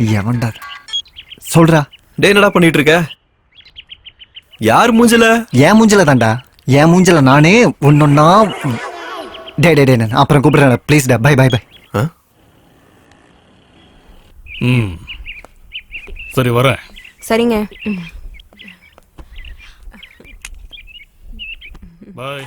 எவன்டா? சொல்றா. டேய் என்னடா பண்ணிட்டு இருக்க யார் மூஞ்சல? என் மூஞ்சில தான்டா. என் மூஞ்சில நானே ஒன்னொன்னா டே டே டே நான் அப்புறம் கூப்பிடுறேன். ப்ளீஸ் டா பை பை பை ஆ? ம். சரி வரேன். சரிங்க. ம். பாய்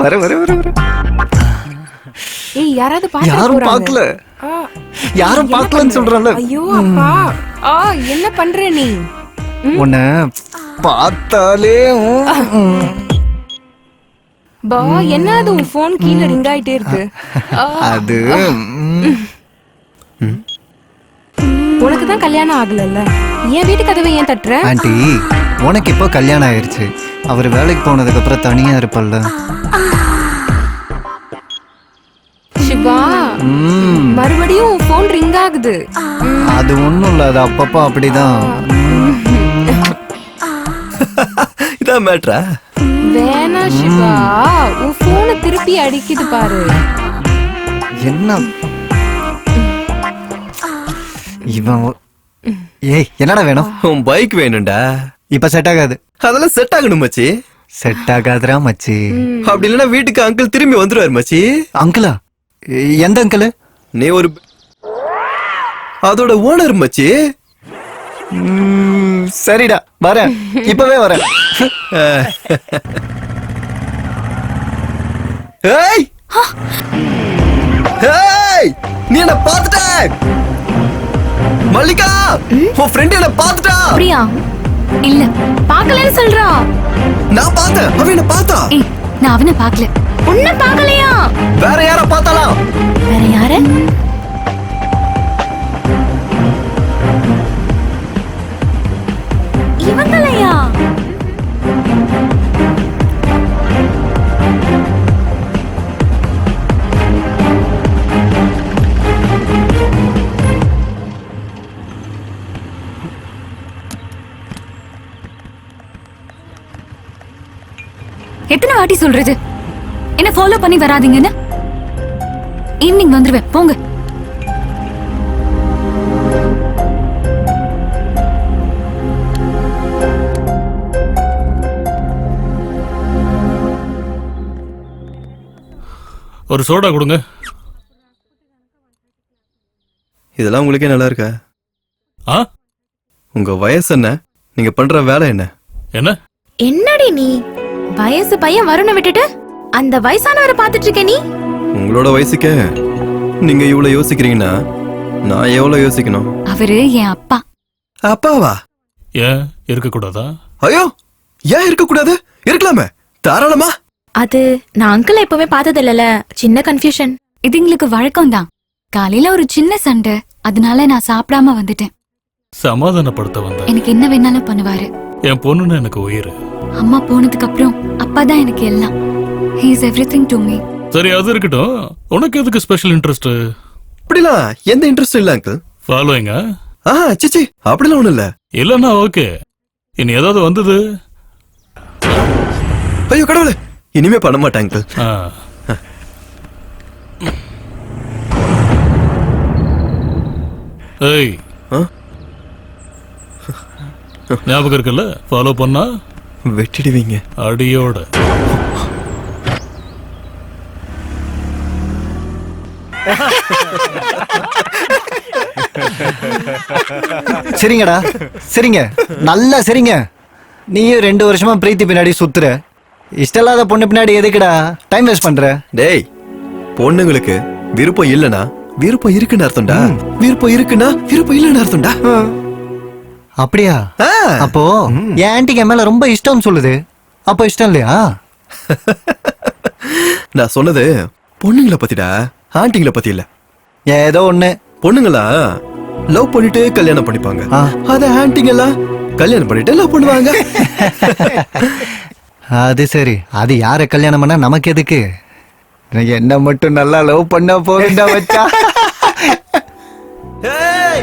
வர வர வர வர. ஏய் யாராவது பாத்துட்டு யாரும். பார்க்கல. யாரும் என்ன பார்க்கலன்னு பண்ற? சொல்றேன்ல. ஐயோ அப்பா. ஆ என்ன பண்ற நீ? உன்னை பார்த்தாலே பா என்ன அது? உன் போன் கீழ ரிங் ஆயிட்டே இருக்கு. அது உனக்கு தான் கல்யாணம் ஆகலல்ல? என் வீட்டு கதவை ஏன் தட்டுற? ஆண்டி உனக்கு இப்போ கல்யாணம் ஆயிருச்சு. அவர் வேலைக்கு போனதுக்கு அப்புறம் தனியா இருப்பல்ல. சிவா ம், மறுபடியும் உன் போன் ரிங் ஆகுது. அது ஒண்ணும் இல்ல அது அப்பப்போ அப்படிதான். இதான் மேட்ரா வேணா சிவா உன் போனை திருப்பி அடிக்குது பாரு. என்ன? இவன் ஒ- ஏய் என்னடா வேணும்? உன் பைக் வேணும்டா. இப்ப செட் ஆகாது. அதெல்லாம் செட் ஆகணும் மச்சி. செட் ஆகாதுடா மச்சி. அப்படி இல்லைன்னா வீட்டுக்கு அங்கிள் திரும்பி வந்துருவாரு மச்சி. அங்கிளா எ- எந்த அங்கிள் நீ ஒரு அதோட ஓனர் மச்சி. சரிடா வரேன். இப்பவே வரேன். ஏய்! ஏய்! நீ என்ன பாத்துட்ட மல்லிகா உன் ஃப்ரெண்ட் என்ன பாத்துட்டா அப்படியா? இல்ல பார்க்கலன்னு சொல்றா. நான் பார்த்தேன். அவன் என்ன பார்த்தா? நான் அவனை பார்க்கல. உன்னை பார்க்கலையா? வேற யார பார்த்தாலாம்? வேற யார? எத்தனை வாட்டி சொல்றது? என்ன ஃபாலோ பண்ணி வராதீங்கன்னு? ஈவினிங் வந்துருவேன். போங்க. ஒரு சோடா கொடுங்க. இதெல்லாம் உங்களுக்கே நல்லா இருக்கா? ஆ? உங்க வயசு என்ன? நீங்க பண்ற வேலை என்ன? என்ன? என்னடி நீ? வயசு பையன் வருண விட்டுட்டு அந்த வயசானவரை பாத்துட்டு இருக்க நீ? உங்களோட வயசுக்கே நீங்க இவ்வளவு யோசிக்கிறீங்கன்னா நான் எவ்வளவு யோசிக்கணும்? அவரு என் அப்பா. அப்பாவா? ஏன் இருக்கக்கூடாதா? ஐயோ ஏன் இருக்க கூடாது இருக்கலாமே. தாராளமா? அது நான் அங்கிள் எப்பவுமே பார்த்தது இல்லல சின்ன கன்ஃபியூஷன் இது எங்களுக்கு வழக்கம் தான் காலையில ஒரு சின்ன சண்டை. அதனால நான் சாப்பிடாம வந்துட்டேன். சமாதானப்படுத்த வந்தேன். எனக்கு என்ன வேணாலும் பண்ணுவாரு. என் பொண்ணுன்னு எனக்கு உயிர். அம்மா போனதுக்கு அப்புறம் அப்பா தான் எனக்கு எல்லாம். He is everything to me சரி அது இருக்கட்டும். உனக்கு எதுக்கு ஸ்பெஷல் இன்ட்ரெஸ்ட் அப்படிலாம் எந்த இன்ட்ரெஸ்ட் இல்ல அங்கிள் ஃபாலோயிங்க ஆ? சிச்சி அப்படிலாம் ஒண்ணும் இல்ல. இல்லன்னா ஓகே. இனி ஏதாவது வந்தது? ஐயோ கடவுளே. இனிமே பண்ண மாட்டேன் அங்கிள் ஆ. ஏய். ஆ? ஞாபகம் இருக்குல்ல? ஃபாலோ பண்ணா? வெட்டிடுவீங்க. அடியோட. சரிங்கடா. சரிங்க. நல்லா சரிங்க. நீயும் ரெண்டு வருஷமா பிரீத்தி பின்னாடி சுத்துற. இஷ்டம் இல்லாத பொண்ணு பின்னாடி எதுக்குடா? டைம் வேஸ்ட் பண்ற. டேய் பொண்ணுங்களுக்கு விருப்பம் இல்லனா விருப்பம் இருக்குன்னு அர்த்தம்டா. விருப்பம் இருக்குன்னா விருப்பம் இல்லைன்னு அர்த்தம்டா. அப்படியா. அப்போ என் ஆன்ட்டிக்கு என் மேல ரொம்ப இஷ்டம் சொல்லுது. அப்போ இஷ்டம் இல்லையா? நான் சொன்னது பொண்ணுங்கள பத்திடா ஆண்டிங்கள பத்தி இல்ல. ஏதோ ஒண்ணு. பொண்ணுங்களா லவ் பண்ணிட்டு கல்யாணம் பண்ணிப்பாங்க. அத ஆண்டிங்களா கல்யாணம் பண்ணிட்டு லவ் பண்ணுவாங்க. அது சரி. அது யார கல்யாணம் பண்ணா நமக்கு எதுக்கு? என்ன மட்டும் நல்லா லவ் பண்ணா போகுண்டா வச்சா ஏய்,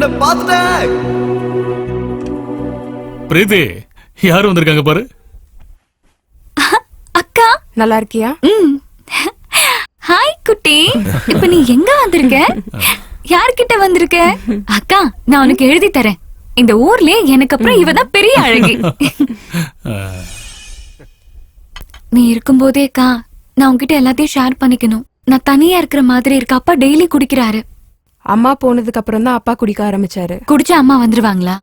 என்ன பாத்துட்ட பிரீத்தி யார் வந்திருக்காங்க பாரு? அக்கா. நல்லா இருக்கியா? ம். ஹாய் குட்டி. இப்ப நீ எங்க வந்திருக்க? யார்கிட்ட வந்திருக்க? அக்கா நான் உனக்கு எழுதி தரேன். இந்த ஊர்லயே எனக்கு அப்புறம் இவதான் பெரிய அழகி. நீ இருக்கும்போதே அக்கா நான் உன்கிட்ட எல்லாத்தையும் ஷேர் பண்ணிக்கணும். நான் தனியா இருக்கிற மாதிரி இருக்க அப்பா டெய்லி குடிக்கிறாரு. அம்மா போனதுக்கு அப்புறம் தான் அப்பா குடிக்க ஆரம்பிச்சாரு. குடிச்சா அம்மா வந்துருவாங்களா?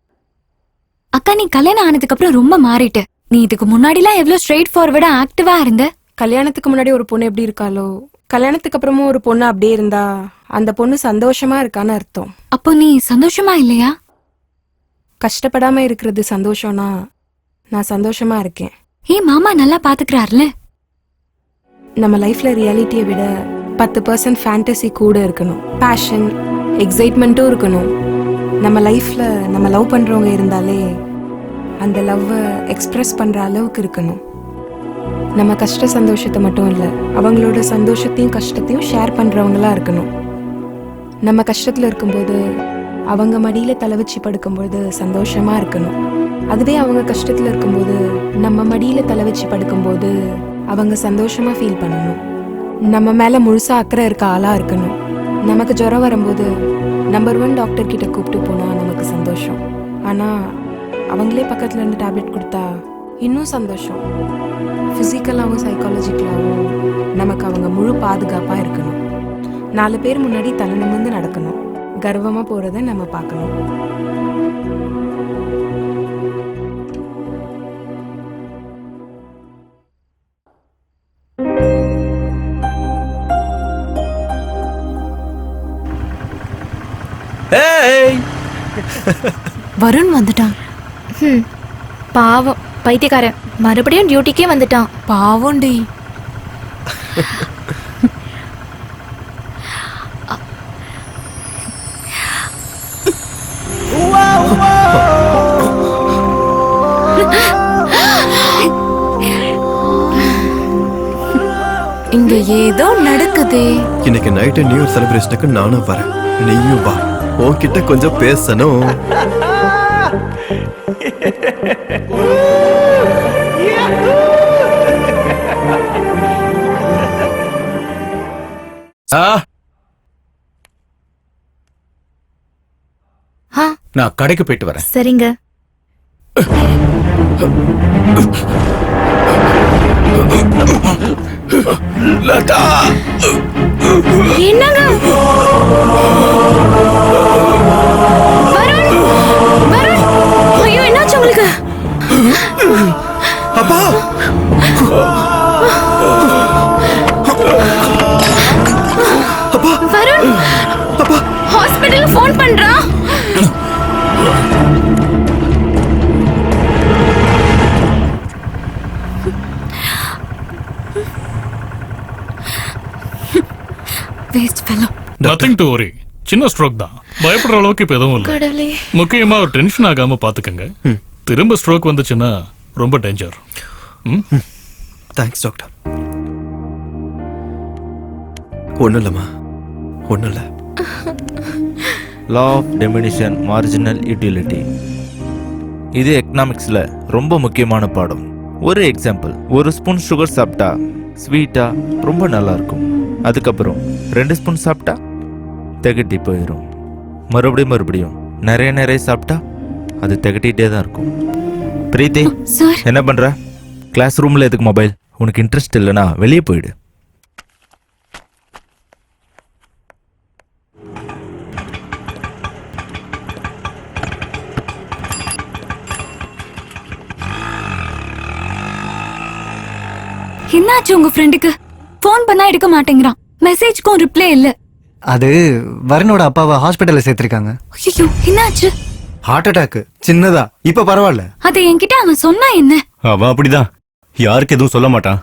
அக்கா நீ கல்யாணம் ஆனதுக்கு அப்புறம் ரொம்ப மாறிட்ட. நீ இதுக்கு முன்னாடிலாம் எவ்வளவு ஸ்ட்ரெயிட் ஃபார்வர்டா ஆக்டிவா இருந்த? கல்யாணத்துக்கு முன்னாடி ஒரு பொண்ணு எப்படி இருக்காளோ கல்யாணத்துக்கு அப்புறமும் ஒரு பொண்ணு அப்படியே இருந்தா அந்த பொண்ணு சந்தோஷமா இருக்கான்னு அர்த்தம். அப்போ நீ சந்தோஷமா இல்லையா? கஷ்டப்படாம இருக்கிறது சந்தோஷம்னா நான் சந்தோஷமா இருக்கேன். ஏன் மாமா நல்லா பாத்துக்கிறாருல? நம்ம லைஃப்ல ரியாலிட்டியை விட பத்து பர்சன்ட் ஃபேண்டசி கூட இருக்கணும். பேஷன் எக்ஸைட்மெண்ட்டும் இருக்கணும். நம்ம லைஃப்பில் நம்ம லவ் பண்ணுறவங்க இருந்தாலே அந்த லவ்வை எக்ஸ்ப்ரெஸ் பண்ணுற அளவுக்கு இருக்கணும். நம்ம கஷ்ட சந்தோஷத்தை மட்டும் இல்லை அவங்களோட சந்தோஷத்தையும் கஷ்டத்தையும் ஷேர் பண்ணுறவங்களாக இருக்கணும். நம்ம கஷ்டத்தில் இருக்கும்போது அவங்க மடியில் தலை வச்சு படுக்கும்போது சந்தோஷமாக இருக்கணும். அதுவே அவங்க கஷ்டத்தில் இருக்கும்போது நம்ம மடியில் தலை வச்சு படுக்கும்போது அவங்க சந்தோஷமாக ஃபீல் பண்ணணும். நம்ம மேல முழுசா அக்கறை இருக்க ஆளா இருக்கணும். நமக்கு ஜுரம் வரும்போது நம்பர் ஒன் டாக்டர் கிட்ட கூப்பிட்டு போனா நமக்கு சந்தோஷம். ஆனா அவங்களே பக்கத்துல இருந்து டேப்லெட் கொடுத்தா இன்னும் சந்தோஷம். ஃபிசிக்கலாகவும் சைக்காலஜிக்கலாகவும் நமக்கு அவங்க முழு பாதுகாப்பாக இருக்கணும். நாலு பேர் முன்னாடி தலை நிமிர்ந்து நடக்கணும். கர்வமாக போகிறத நம்ம பார்க்கணும். வருண் வந்துட்டான். ஹம், பாவம். பைத்தியக்காரன். மறுபடியும் டியூட்டிக்கே வந்துட்டான். பாவம்டி இங்க ஏதோ நடக்குதே. இன்னைக்கு நைட்டு நியூ இயர் செலிப்ரேஷனுக்கு நானும் வரேன். நீயும் வா. உன்கிட்ட கொஞ்சம் பேசணும். ஆ. ஆ. நான் கடைக்கு போயிட்டு வரேன். சரிங்க. என்னங்க? Nothing to worry. சின்ன ஸ்ட்ரோக் தான். பயப்படுற அளவுக்கு இப்ப எதுவும் இல்லை. கடவுளே. முக்கியமா ஒரு டென்ஷன் ஆகாம பாத்துக்கங்க. திரும்ப ஸ்ட்ரோக் வந்துச்சுன்னா ரொம்ப டேஞ்சர் தேங்க்ஸ் டாக்டர் ஒன்றும் இல்லைம்மா. ஒன்றும் இல்லை. Law of diminishing marginal utility இது எக்கனாமிக்ஸில் ரொம்ப முக்கியமான பாடம். ஒரு எக்ஸாம்பிள் ஒரு ஸ்பூன் சுகர் சாப்பிட்டா ஸ்வீட்டாக ரொம்ப நல்லா இருக்கும். அதுக்கப்புறம் ரெண்டு ஸ்பூன் சாப்பிட்டா திகட்டி போயிடும் மறுபடியும் மறுபடியும் நிறைய நிறைய சாப்பிட்டா அது திகட்டிகிட்டே தான் இருக்கும். பிரீத்தி என்ன பண்ணுற கிளாஸ் ரூமில் எதுக்கு மொபைல் உனக்கு இன்ட்ரெஸ்ட் இல்லைனா வெளியே போயிடு. என்னாச்சு உங்க ஃப்ரெண்டுக்கு ஃபோன் பண்ணா எடுக்க மாட்டேங்கிறான். மெசேஜ்க்கும் ரிப்ளை இல்ல. அது வருணோட அப்பாவை ஹாஸ்பிட்டல்ல சேர்த்திருக்காங்க. ஐயோ என்னாச்சு? ஹார்ட் அட்டாக் சின்னதா. இப்ப பரவாயில்ல. அதை என்கிட்ட அவன் சொன்னா என்ன? அவன் அப்படிதான். யாருக்கு எதுவும் சொல்ல மாட்டான்.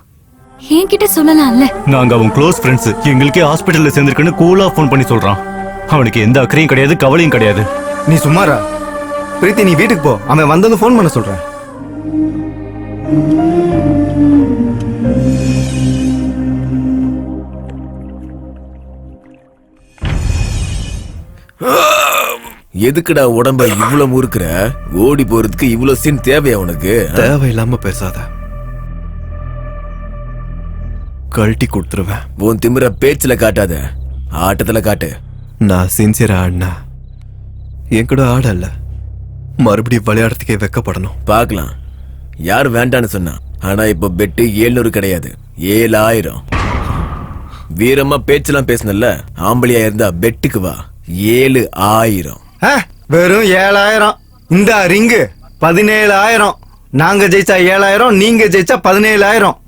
என்கிட்ட சொல்லலாம்ல. நாங்க அவன் க்ளோஸ் ஃப்ரெண்ட்ஸ் எங்களுக்கே ஹாஸ்பிட்டல்ல சேர்ந்திருக்குன்னு கூலா ஃபோன் பண்ணி சொல்றான். அவனுக்கு எந்த அக்கறையும் கிடையாது கவலையும் கிடையாது. நீ சும்மாரா? பிரீத்தி நீ வீட்டுக்கு போ. அவன் வந்ததும் ஃபோன் பண்ண சொல்றேன். எதுக்குடா உடம்ப இவ்வளவு முறுக்குற? ஓடி போறதுக்கு இவ்வளவு சீன் தேவையா உனக்கு? தேவையில்லாம பேசாத. கழட்டி கொடுத்துருவேன். உன் திமிர பேச்சுல காட்டாத. ஆட்டத்துல காட்டு. நான் சின்சியரா ஆடினா என் கூட ஆடல மறுபடியும் விளையாடுறதுக்கே வெக்கப்படணும். பார்க்கலாம். யார் வேண்டான்னு சொன்னா. ஆனா இப்ப பெட்டு ஏழ்நூறு கிடையாது. ஏழாயிரம். வீரமா பேச்செல்லாம் பேசுனல்ல. ஆம்பளையா இருந்தா பெட்டுக்கு வா. ஏழு ஆயிரம். வெறும் ஏழாயிரம். இந்த ரிங்கு பதினேழாயிரம். நாங்க ஜெயிச்சா ஏழாயிரம் நீங்க ஜெயிச்சா பதினேழாயிரம்.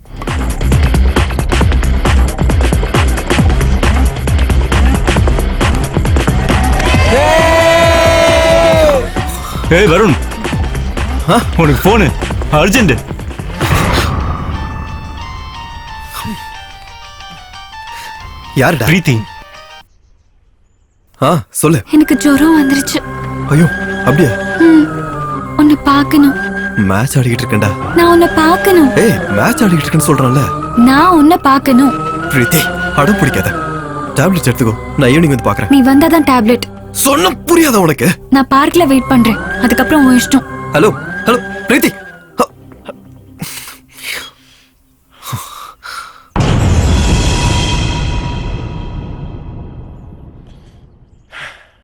ஏய் வருண். ஆ, உனக்கு போனு அர்ஜென்ட். யாருடா? பிரீத்தி. ஆ சொல்லு. எனக்கு ஜுரம் வந்துருச்சு. ஐயோ அப்படியா? உன்னை பார்க்கணும். மேட்ச் ஆடிக்கிட்டு இருக்கேன்டா. நான் உன்னை பார்க்கணும். ஏய் மேட்ச் ஆடிக்கிட்டு இருக்கேன்னு சொல்றான்ல. நான் உன்னை பார்க்கணும். பிரீத்தி அடம் பிடிக்காத. டேப்லெட் எடுத்துக்கோ. நான் ஈவினிங் வந்து பாக்குறேன் நீ வந்தாதான் டேப்லெட் சொன்ன புரியாதா உனக்கு? நான் பார்க்ல வெயிட் பண்றேன். அதுக்கப்புறம் உன் இஷ்டம். ஹலோ